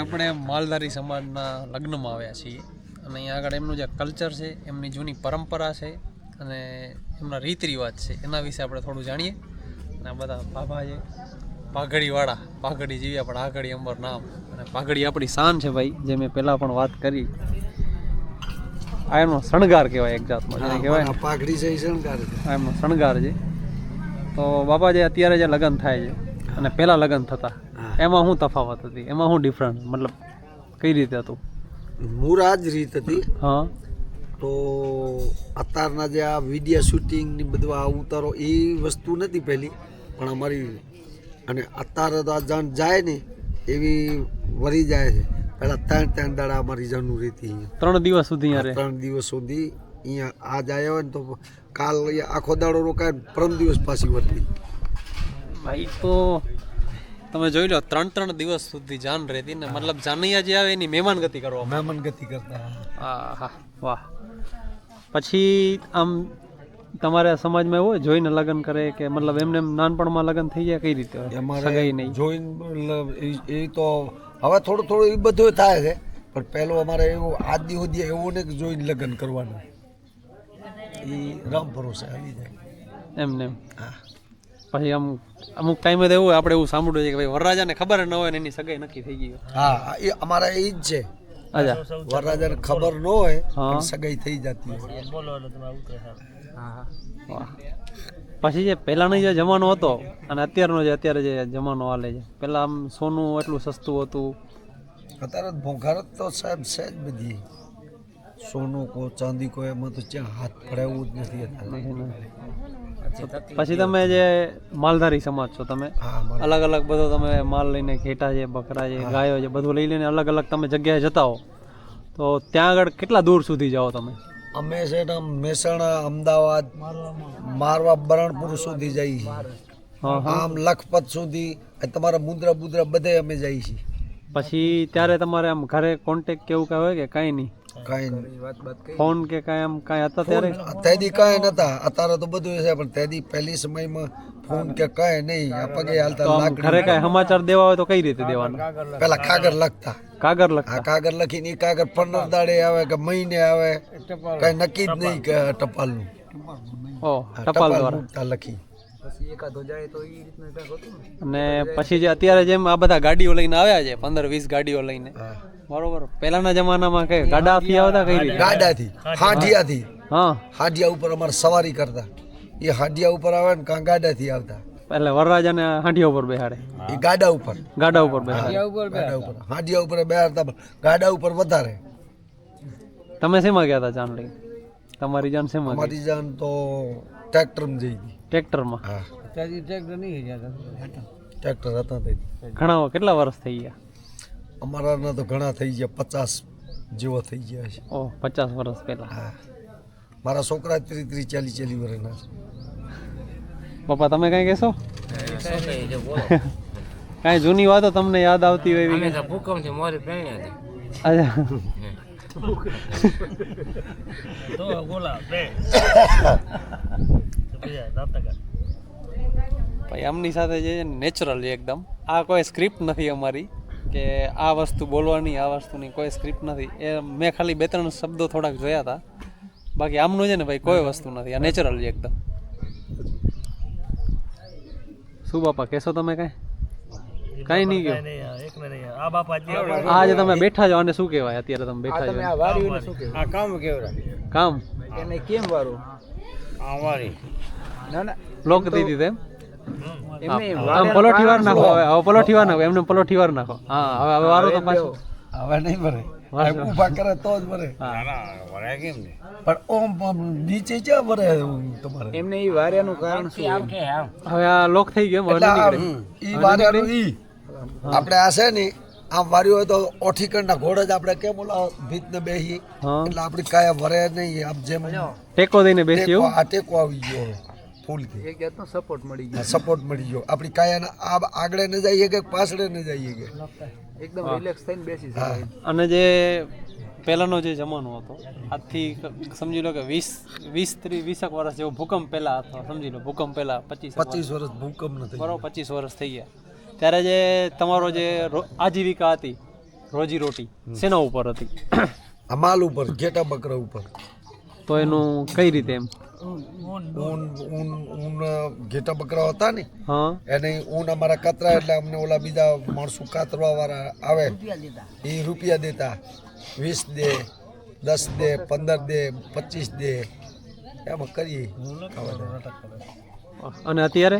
આપણે માલધારી સમાજના લગ્નમાં આવ્યા છીએ અને અહીંયા આગળ એમનું જે કલ્ચર છે એમની જૂની પરંપરા છે અને એમના રીત રિવાજ છે એના વિશે આપણે થોડું જાણીએ અને આ બધા બાબા છે પાઘડીવાળા પાઘડી જેવી આપણે આગળી અંબર નામ અને પાઘડી આપણી શાન છે ભાઈ જે મેં પહેલાં પણ વાત કરી આ એમનો શણગાર કહેવાય એક જાતમાં જેને કહેવાય પાઘડી છે એ શણગાર. આ એમનો શણગાર છે તો બાપા જે અત્યારે જે લગ્ન થાય છે અને પહેલાં લગ્ન થતા. એમાં શું તફાવત હતી? એમાં શું ડિફરન્ટ મતલબ કઈ રીતે હતું? આ જ રીત હતી. હા. તો અત્યારના જે આ વીડિયો શૂટિંગ ને બધું આ ઉતારો એ વસ્તુ નથી પહેલી પણ અમારી અને અત્યારે તો આ જાણ જાય ને એવી વરી જાય છે. પહેલા ત્રણ ત્રણ દાડા અમારી જાણનું રહેતી ત્રણ દિવસ સુધી ત્રણ દિવસ સુધી અહીંયા આજ આવ્યા હોય ને તો કાલ આખો દાડો રોકાય પરમ દિવસ પાછી વર્તી. ભાઈ તો તમે જોઈ લો ત્રણ ત્રણ દિવસ સુધી જાન રહેતી ને મતલબ જાનૈયા જે આવે એની મહેમાન ગતિ કરવા મહેમાન ગતિ કરતા હા હા વાહ. પછી આમ તમારા સમાજમાં એવું હોય જોઈને લગ્ન કરે કે મતલબ એમને એમ નાનપણમાં લગ્ન થઈ જાય કઈ રીતે સગાઈ નહીં. જોઈન મતલબ એ- તો હવે થોડું થોડું એ બધું થાય છે પણ પહેલો અમારે એવું આદિ દી એવું ને જોઈને લગ્ન કરવાનું. એ રામ ભરોસે આવી જાય. એમને એમ. હા. પછી આમ અમુક ટાઈમે તો એવું આપણે એવું સાંભળ્યું છે કે ભાઈ વરરાજાને ખબર ન હોય ને એની સગાઈ નક્કી થઈ ગઈ હા એ અમારે એ જ છે. અચ્છા. વરરાજાને ખબર ન હોય સગાઈ થઈ જતી પછી જે પહેલાંનો જે જમાનો હતો અને અત્યારનો જે અત્યારે જે જમાનો હાલે છે પહેલાં આમ સોનું એટલું સસ્તું હતું. અત્યારે ભોંઘારત તો સાહેબ છે જ બધી. સોનું કો ચાંદી કો એમાં તો ક્યાં હાથ પડાવવું જ નથી પછી તમે જે માલધારી સમાજ છો તમે અલગ અલગ બધો તમે માલ લઈને ઘેટા છે બકરા છે ગાયો છે બધું લઈ લઈને અલગ અલગ તમે જગ્યાએ જતા હો. તો ત્યાં આગળ કેટલા દૂર સુધી જાઓ તમે? અમે છે ને આમ મહેસાણા અમદાવાદ મારવા બરણપુર સુધી જઈએ. આમ લખપત સુધી તમારા મુદ્રા બુદ્રા બધે અમે જઈએ છીએ. પછી ત્યારે તમારે આમ ઘરે કોન્ટેક કેવું કાંઈ હોય કે? કાંઈ નહીં? કાંઈ ફોન કે કઈ આમ કઈ હતા ત્યારે? તેદી કઈ નતા. અત્યારે તો બધું છે પણ તેદી પહેલી સમયમાં ફોન કે કઈ નહીં. આ પગે હાલતા લાકડી ઘરે કઈ સમાચાર દેવા હોય તો કઈ રીતે દેવાનું? પેલા કાગળ લખતા. કાગળ આ કાગર લખીને એ કાગળ પંદર દાડે આવે કે મહિને આવે. કઈ નક્કી જ નહીં કે ટપાલનું. ઓ ટપાલ દ્વારા. લખી. અને પછી જે અત્યારે જેમ આ બધા ગાડીઓ લઈને આવ્યા છે પંદર વીસ ગાડીઓ લઈને. બરોબર. પહેલાના જમાનામાં કઈ ગાડાથી આવતા કઈ રીતે? ગાડાથી. હાંડિયાથી. હા. હાંડિયા ઉપર અમારે સવારી કરતા. એ હાંડિયા ઉપર આવે ને કાં ગાડાથી આવતા. એટલે વરરાજાને હાંડિયા ઉપર બેહાડે. એ ગાડા ઉપર. ગાડા ઉપર બેહાડે. ગાડા ઉપર. હાંડિયા ઉપર બેહાડતા ગાડા ઉપર વધારે. તમે શેમાં ગયા હતા જાન લઈને તમારી જાન શેમાં મારી જાન તો ટ્રેક્ટરમાં જઈ ગઈ. ટ્રેક્ટરમાં? હા. ટ્રેક્ટર હતા. તે ઘણા કેટલા વર્ષ થઈ ગયા? અમારાના તો ઘણા થઈ ગયા પચાસ જેવો થઈ ગયા છે. ઓ પચાસ વર્ષ પહેલા. હા. મારા છોકરા ત્રીસ ત્રીસ ચાલીસ ચાલીસ વર્ષના છે. પપ્પા તમે કઈ કહેશો? કાંઈ જૂની વાતો તમને યાદ આવતી હોય એવી કાંઈ? ભૂકંપથી મોરી પ્રેરણા હતી અચ્છા. ભાઈ આમની સાથે જે નેચરલ એકદમ. આ કોઈ સ્ક્રિપ્ટ નથી અમારી. કે આ વસ્તુ બોલવાની આ વસ્તુની કોઈ સ્ક્રિપ્ટ નથી. એ મેં ખાલી બે ત્રણ શબ્દો થોડાક જોયા હતા બાકી આમનું છે ને ભાઈ કોઈ વસ્તુ નથી. આ નેચરલ છે એકદમ. શું બાપા કહેશો તમે કાંઈ? કાંઈ નહીં ગયો આ જે તમે બેઠા છો અને શું કહેવાય? અત્યારે તમે બેઠા છો આ કામ કેવડા કામ? એને કેમ વારું? આ વારી ના ના. લોક દીધી તેમ? આમ પલોઠી વાર નાખો હવે હવે પલોઠી વાર નાખો એમને પલોઠી વાર નાખો. હા હવે હવે વારો તો પાછો. હવે નહીં ભરે. ઊભા કરે તો જ ભરે. હા. કેમ ને પણ ઓમ નીચે ક્યાં ભરે તમારે? એમને ઈ વાર્યાનું કારણ શું? હવે આ લોક થઈ ગયો એટલે નહીં ઈ વાર્યાનું ઈ. આપણે આ છે ને આમ વાર્યું હોય તો ઓઠીકણના ઘોડે જ આપણે કેમ ઓલા ભીતને બેસી એટલે આપણી કાયા ભરે નહીં આમ જેમ ટેકો દઈને બેસી એવું આ ટેકો આવી ગયો. હવે ફૂલથી એક જાતનો સપોર્ટ મળી આ સપોર્ટ મળી ગયો. આપણી કાયાને આ આગળ ન જઈએ કે પાછળ ન જઈએ કે. એકદમ રિલેક્સ થઈને બેસી હા. અને જે પહેલાંનો જે જમાનો હતો આજથી સમજી લો કે વીસ વીસ ત્રીસ વીસક વર્ષ જેવો ભૂકંપ પહેલાં હતો સમજી લો ભૂકંપ પહેલાં પચીસ પચીસ વર્ષ ભૂકંપ નથી બરોબર પચીસ વર્ષ થઈ ગયા. ત્યારે જે તમારો જે આજીવિકા હતી રોજી રોટી શેના ઉપર હતી? અમાલ માલ ઉપર ઘેટા બકરા ઉપર. તો એનું કઈ રીતે એમ? ઊન ઊન. ઊન ઘેટા બકરા હતા ને હા. એને ઊન અમારા કતરા એટલે અમને ઓલા બીજા માણસો કાતરવા વાળા આવે એ રૂપિયા દેતા. વીસ દે દસ દે પંદર દે પચીસ દે એમાં કરીએ. અને અત્યારે?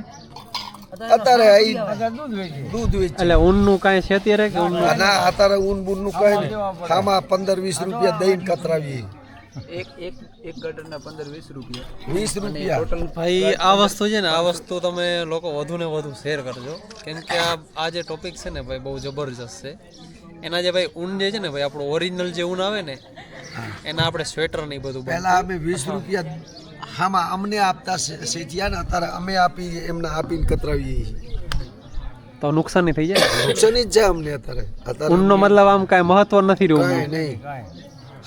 અત્યારે અહીં દૂધ વેચે. એટલે ઊનનું કાંઈ છે અત્યારે કે ના અત્યારે ઊન બૂનનું કઈ નહીં. આમાં પંદર વીસ રૂપિયા દઈને કતરાવીએ. એક એક એક ગટરના પંદર વીસ રૂપિયા. વીસ રૂપિયા? ભાઈ આ વસ્તુ છે ને આ વસ્તુ તમે લોકો વધુ ને વધુ શેર કરજો. કેમ કે આ આ જે ટોપિક છે ને ભાઈ બહુ જબરજસ્ત છે. એના જે ભાઈ ઊન જે છે ને ભાઈ આપણું ઓરિજિનલ જે ઊન આવે ને એના આપણે સ્વેટર ને બધું પહેલા અમે વીસ રૂપિયા હામાં અમને આપતા શેઠિયા ને અત્યારે અમે આપી એમને આપીને કતરાવીએ છીએ. તો નુકસાન નહીં થઈ જાય? નુકસાન જ છે અમને અત્યારે. ઊનનો મતલબ આમ કાંઈ મહત્વ નથી કઈ રહ્યું નહીં.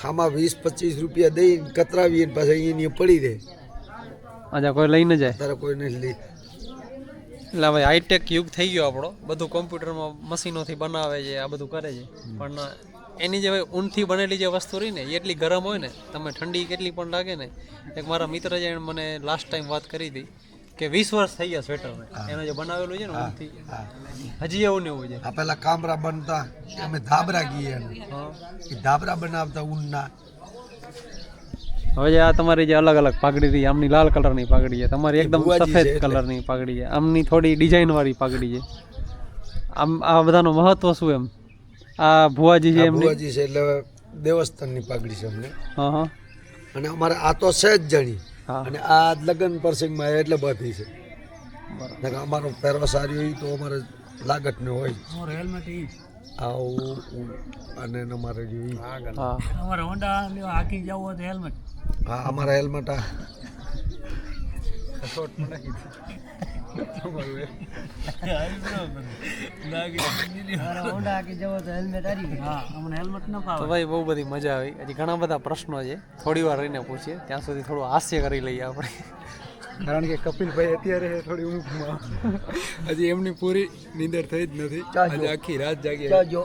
આમાં વીસ પચીસ રૂપિયા દઈને કતરાવીએ ને પાછા અહીંયા પડી રહે. અચ્છા કોઈ લઈને જાય? તારે કોઈ નથી લે એટલે હવે હાઈટેક યુગ થઈ ગયો આપણો. બધું કોમ્પ્યુટરમાં મશીનોથી બનાવે છે આ બધું કરે છે. પણ એની જે ભાઈ ઊનથી બનેલી જે વસ્તુ રહી ને એ એટલી ગરમ હોય ને તમે ઠંડી કેટલી પણ લાગે ને એક મારા મિત્ર છે એણે મને લાસ્ટ ટાઈમ વાત કરી હતી. કે વીસ વર્ષ થઈ ગયા સ્વેટરને એને જે બનાવેલું છે ને હજી એવું ને એવું છે. આ પેલા કામરા બનતા અમે ધાબરા ગઈએ. એ ધાબરા બનાવતા ઊનના. હવે જે આ તમારી જે અલગ અલગ પાઘડી હતી આમની લાલ કલરની પાઘડી છે. તમારી એકદમ સફેદ. કલરની પાઘડી છે. આમની થોડી ડિઝાઇન વાળી પાઘડી છે. આમ આ બધાનું મહત્વ શું એમ? આ ભુવાજી છે એમની? ભુવાજી છે એટલે દેવસ્થાનની પાઘડી છે અમને હા હા. અને અમારે આ તો છે જ જણી. અને આ લગ્ન પ્રસંગમાં એટલે બધી છે. અમારો પહેરવા સારી હોય તો અમારે લાગત ને હોય. હેલ્મેટ ઈ આ ઊ- ઊ- અને અમારે જોઈએ હા. અમારે હોન્ડા આખી હાકી જવું હોય તો હેલ્મેટ હા અમારા હેલ્મેટ આ. હોન્ડા હાકી જવું તો હેલ્મેટ હારી હા અમને હેલ્મેટ ન તો ભાઈ બહુ બધી મજા આવી. હજી ઘણા બધા પ્રશ્નો છે. થોડી વાર રહીને પૂછીએ. ત્યાં સુધી થોડું હાસ્ય કરી લઈએ આપણે. કારણ કે કપિલભાઈ અત્યારે થોડી ઊંઘમાં. હજી એમની પૂરી નીંદર થઈ જ નથી. આજે આખી રાત જાગી જો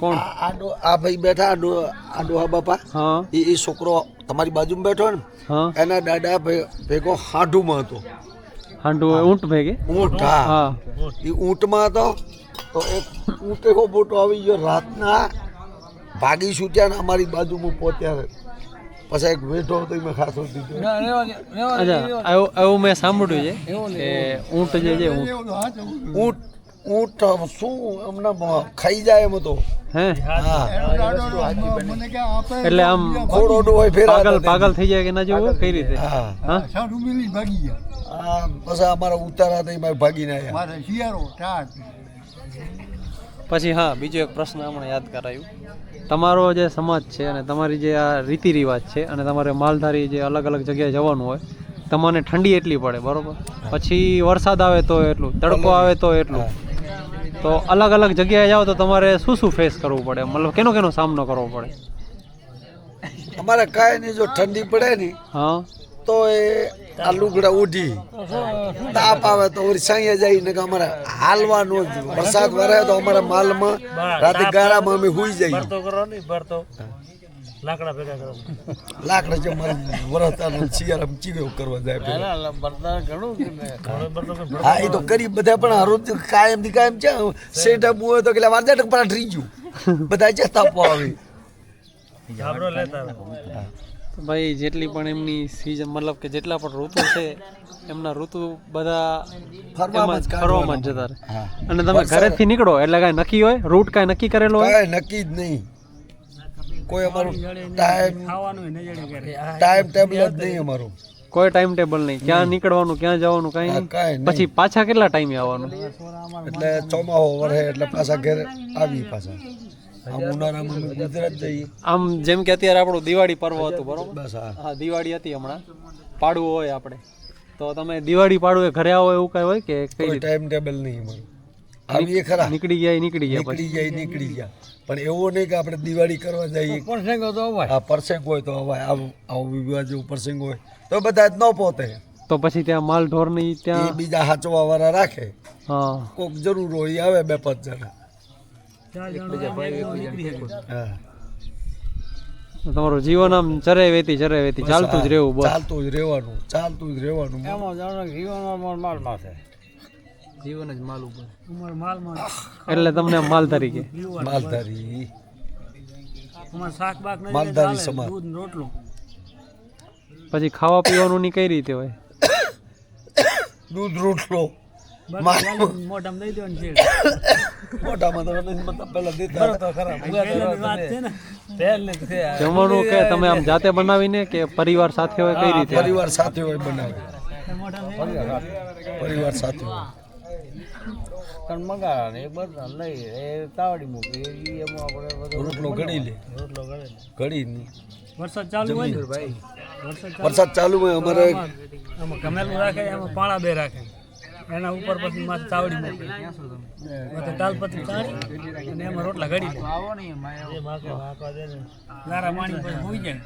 કોણ? આડો આ ભાઈ બેઠા આડો આડો આ બાપા. હા. એ એ છોકરો તમારી બાજુમાં બેઠો ને હા. એના દાદા ભેગો હાંડુમાં હતો. હાંડુ ઊંટ ભેગે? ઊંટ હા. હા. એ ઊંટમાં હતો તો એક ઊંટ એવો મોટો આવી ગયો રાતના ભાગી છૂટ્યા ને અમારી બાજુમાં પહોંચ્યા પછી એક વેઠો હતો મેં ખાસો દીધો. અચ્છા એવું એવું મેં સાંભળ્યું છે કે ઊંટ જે છે ઊંટ. ઊંટ ઊંટ શું એમને ખાઈ જાય એમ હતો એટલે આમ ઘોડો હોય ફેર પાગલ પાગલ થઈ જાય કે ના જેવું? કઈ રીતે? હા. હા? આ પછી અમારા ઉતારા થઈ મેં ભાગીને આવ્યા પછી હા બીજો એક પ્રશ્ન હમણાં યાદ કરાયું. તમારો જે સમાજ છે અને તમારી જે આ રીતિ રિવાજ છે અને તમારે માલધારી જે અલગ અલગ જગ્યાએ જવાનું હોય તમને ઠંડી એટલી પડે બરોબર? પછી વરસાદ આવે તો એટલું તડકો આવે તો એટલું. તો અલગ અલગ જગ્યાએ જાઓ તો તમારે શું શું ફેસ કરવું પડે? મતલબ કેનો કેનો સામનો કરવો પડે? અમારે કાંઈ નહીં જો ઠંડી પડે ને હા. તો એ આ લુગડા ઉઢી તાપ આવે તો સાંયે જાય ને કે અમારે હાલવાનું જ વરસાદ વરે તો અમારા માલમાં રાતે ગારામાં અમે હુઈ જઈએ. કરો નહીં ભરતો. લાકડા ભેગા કરવા લાકડા જે મારે વરસતાનો શિયાળામાં ચીગો કરવા જાય. ભરતા ઘણું હા એ તો કરી. બધા પણ હરોજ કાયમથી કાયમ છે સેટ અપ હોય તો કે વારજા ટક પર ઠરી ગયું. બધા છે તાપવા આવે. લેતા ભાઈ જેટલી પણ એમની સીઝન મતલબ કે જેટલા પણ ઋતુ છે એમના ઋતુ બધા. ફરવામાં જ જતા રહે. અને તમે ઘરેથી નીકળો એટલે કાંઈ નક્કી હોય? રૂટ કાંઈ નક્કી કરેલો હોય? નક્કી જ નહીં. કોઈ અમારું ટાઈમ ટાઈમ ટેબલ જ નહીં અમારું. કોઈ ટાઈમ ટેબલ નહીં. ક્યાં નીકળવાનું ક્યાં જવાનું કાંઈ પછી પાછા કેટલા ટાઈમે આવવાનું? એટલે ચોમાહો વરસે એટલે પાછા ઘરે આવી પાછા. આમ જેમ કે અત્યારે આપણું દિવાળી પર્વ હતું બરોબર? હા. હા દિવાળી હતી હમણાં. પાડવું હોય આપણે. તો તમે દિવાળી પાડવું ઘરે આવો એવું કઈ હોય કે કઈ ટાઈમ ટેબલ નહીં આવીએ ખરા. નીકળી ગયા નીકળી ગયા નીકળી જાય નીકળી ગયા. પણ એવો નહીં કે આપણે દિવાળી કરવા જઈએ. પ્રસંગ તો અવાય. આ પ્રસંગ હોય તો હવે આવું આવું વિવાહ જેવું પ્રસંગ હોય તો બધા જ ન પોતે. તો પછી ત્યાં માલ ઢોર નહીં ત્યાં બીજા હાચવા વાળા રાખે. હા. કોક જરૂર હોય એ આવે બે પાંચ જણા. હા. તમારું જીવન આમ ચરે વેતી ચરે વેતી. ચાલતું જ રહેવું ચાલતું જ રહેવાનું ચાલતું જ રહેવાનું. એમાં જીવનમાં માલ માથે. જીવન જ માલ ઉપર. ઉમર માલમાં એટલે તમને માલ તરીકે માલધારી. અમાર શાક બાક નહીં માલધારી સમાજ. દૂધ રોટલો. પછી ખાવા પીવાનું ની કઈ રીતે હોય? દૂધ રોટલો. મોઢામાં દઈ દેવાની છે. જમવાનું કે તમે આમ જાતે બનાવીને કે પરિવાર સાથે હોય કઈ રીતે? પરિવાર સાથે હોય બનાવે. પરિવાર સાથે હોય. કણ મંગાવ્યા ને એક બધા લઈ એ તાવડી મૂકી. એ એમાં આપણે બધો રોટલો ઘડી લે. રોટલો ઘડી નહીં વરસાદ ચાલુ હોય ને? ભાઈ. વરસાદ ચાલુ હોય અમારે આમાં ગમેલું રાખે એમાં પાણા બે રાખે. એના ઉપર પછી માથે તાવડી મૂકી. માથે તાલપત્રી ચાળી અને એમાં રોટલા ઘડી દે નારા માણી પછી હોઈ જાય.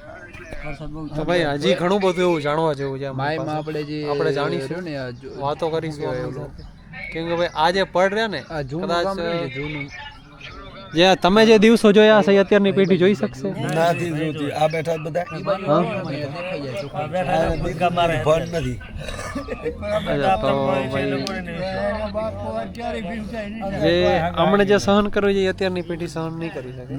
વરસાદ બહુ તો ભાઈ હજી ઘણું બધું એવું જાણવા જેવું છે માયમાં આપણે જે આપણે જાણીશું. ને વાતો કરીશું. કેમ કે ભાઈ આ જે પડ રહ્યા ને આ જૂનું છે, જૂનું. જે તમે જે દિવસો જોયા છે એ અત્યારની પેઢી જોઈ શકશે નથી જોતી આ બેઠા બધા ભણ નથી જે હમણે જે સહન કર્યું જોઈએ એ અત્યારની પેઢી સહન નહીં કરી શકે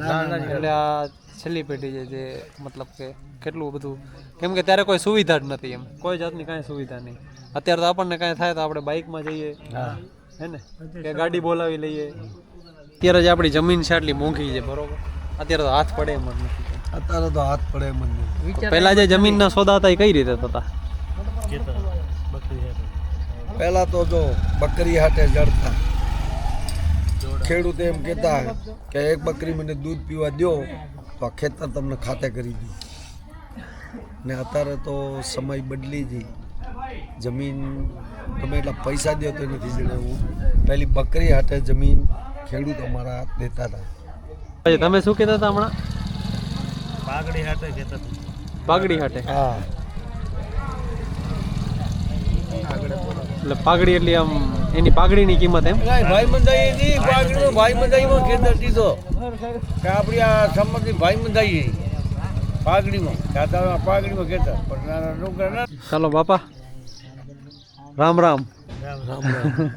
એટલે આ છેલ્લી પેઢી છે જે મતલબ કે કેટલું બધું કેમ કે ત્યારે કોઈ સુવિધા જ નથી એમ કોઈ જાતની કાંઈ સુવિધા નહીં અત્યારે તો આપણને કાંઈ થાય તો આપણે બાઇકમાં જઈએ હે ને કે ગાડી બોલાવી લઈએ અત્યારે જે આપણી જમીન છે આટલી મોંઘી છે બરોબર? અત્યારે તો હાથ પડે એમ જ નથી. અત્યારે તો હાથ પડે એમ જ નહીં પહેલા જે જમીનના સોદા હતા એ કઈ રીતે થતા? પહેલા તો જો બકરી હાટે જડતા. ખેડૂત એમ કહેતા કે એક બકરી મને દૂધ પીવા દો તો આ ખેતર તમને ખાતે કરી દઉં ને અત્યારે તો સમય બદલી ગઈ. જમીન તમે એટલા પૈસા દો તો નથી જણાવવું પહેલી બકરી હાટે જમીન ખેડૂત અમારા દેતા હતા. તમે શું કહેતા હતા હમણાં? પાઘડી હાટે કહેતા હતા. પાઘડી હાટે. હા. એટલે પાગડી એટલે આમ એની પાગડીની કિંમત એમ? ભાઈ મંદાઈ હતી પાઘડીનો ભાઈ મંદાઈમાં ખેતર દીધો કે આપણી આ સંમતિ ભાઈ મંદાઈ પાઘડીમાં ખાતામાં પાઘડીમાં ખેતર પણ ચાલો બાપા. રામ રામ. રામ રામ.